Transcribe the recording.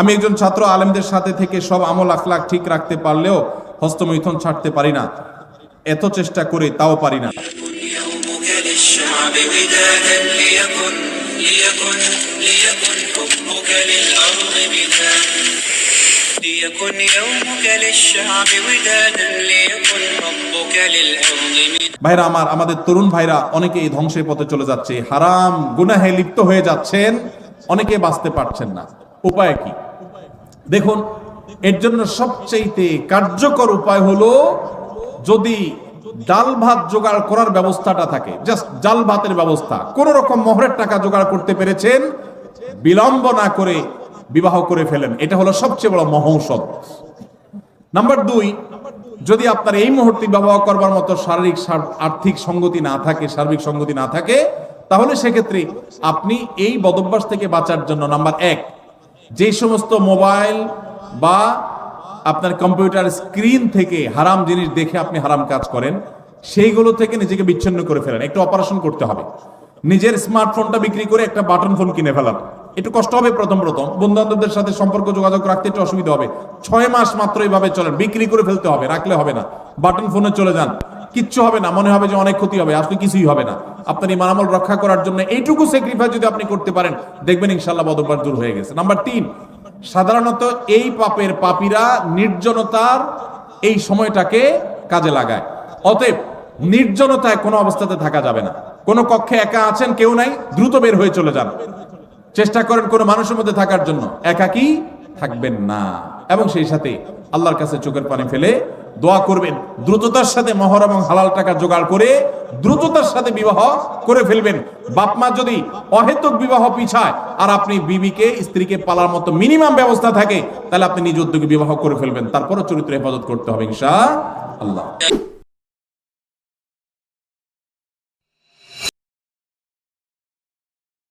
আমি একজন ছাত্র, আলেমদের সাথে থেকে সব আমল, আখলাখ ঠিক রাখতে পারলেও হস্তমৈথন ছাড়তে পারি না। এত চেষ্টা করে তাও পারি না। ভাইরা আমার, আমাদের তরুণ ভাইরা অনেকে এই ধ্বংসের পথে চলে যাচ্ছে। হারাম, গুনাহে লিপ্ত হয়ে যাচ্ছেন, অনেকে বাঁচতে পারছেন না। উপায় কি? দেখুন, এর জন্য সবচেয়ে কার্যকর উপায় হলো যদি ডাল ভাত জোগাড় করার ব্যবস্থাটা থাকে জাস্ট ডাল ভাতের ব্যবস্থা, কোন রকম মোহরের টাকা জোগাড় করতে পেরেছেন, বিলম্ব না করে বিবাহ করে ফেলেন, এটা হলো সবচেয়ে বড় মহৌষধ। নাম্বার দুই, যদি আপনার এই মুহূর্তে বিবাহ করবার মতো শারীরিক আর্থিক সঙ্গতি না থাকে, সার্বিক সঙ্গতি না থাকে, তাহলে সেক্ষেত্রে আপনি এই বদভ্যাস থেকে বাঁচার জন্য নাম্বার এক যে সমস্ত মোবাইল বা আপনার কম্পিউটার স্ক্রিন থেকে হারাম জিনিস দেখে আপনি হারাম কাজ করেন, সেইগুলো থেকে নিজেকে বিচ্ছিন্ন করে ফেলেন। একটু অপারেশন করতে হবে। নিজের স্মার্টফোনটা বিক্রি করে একটা বাটন ফোন কিনে ফেলান। একটু কষ্ট হবে প্রথম প্রথম। বন্ধু বান্ধবদের সাথে সম্পর্ক, যোগাযোগ রাখতে একটু অসুবিধা হবে। ছয় মাস মাত্র এইভাবে চলেন, বিক্রি করে ফেলতে হবে, রাখলে হবে না। বাটন ফোনে চলে যান, কিচ্ছু হবে না, মনে হবে যে অনেক ক্ষতি হবে, আসলে কিছুই হবে না। আপনার এই মানামল রক্ষা করার জন্য এইটুকু স্যাক্রিফাইস যদি আপনি করতে পারেন, দেখবেন ইনশাল্লাহ বদবার দূর হয়ে গেছে। নাম্বার তিন, সাধারণত এই পাপের পাপীরা নির্জনতার এই সময়টাকে কাজে লাগায়। অতএব নির্জনতায় কোনো অবস্থাতে থাকা যাবে না। কোনো কক্ষে একা আছেন, কেউ নাই, দ্রুত বের হয়ে চলে যান। চেষ্টা করেন কোনো মানুষের মধ্যে থাকার জন্য। একাকি থাকবেন না। এবং সেই সাথে আল্লাহর কাছে চোখের পানি ফেলে দোয়া করবেন। দ্রুততার সাথে মহর এবং হালাল টাকা জোগাড় করে দ্রুততার সাথে বিবাহ করে ফেলবেন। বাপ মা যদি অহেতুক বিবাহ পিছায় আর আপনি বিবিকে, স্ত্রীকে পালার মতো মিনিমাম ব্যবস্থা থাকে, তাহলে আপনি নিজ উদ্যোগে বিবাহ করে ফেলবেন। তারপরও চরিত্র হেফাজত করতে হবে ইনশা আল্লাহ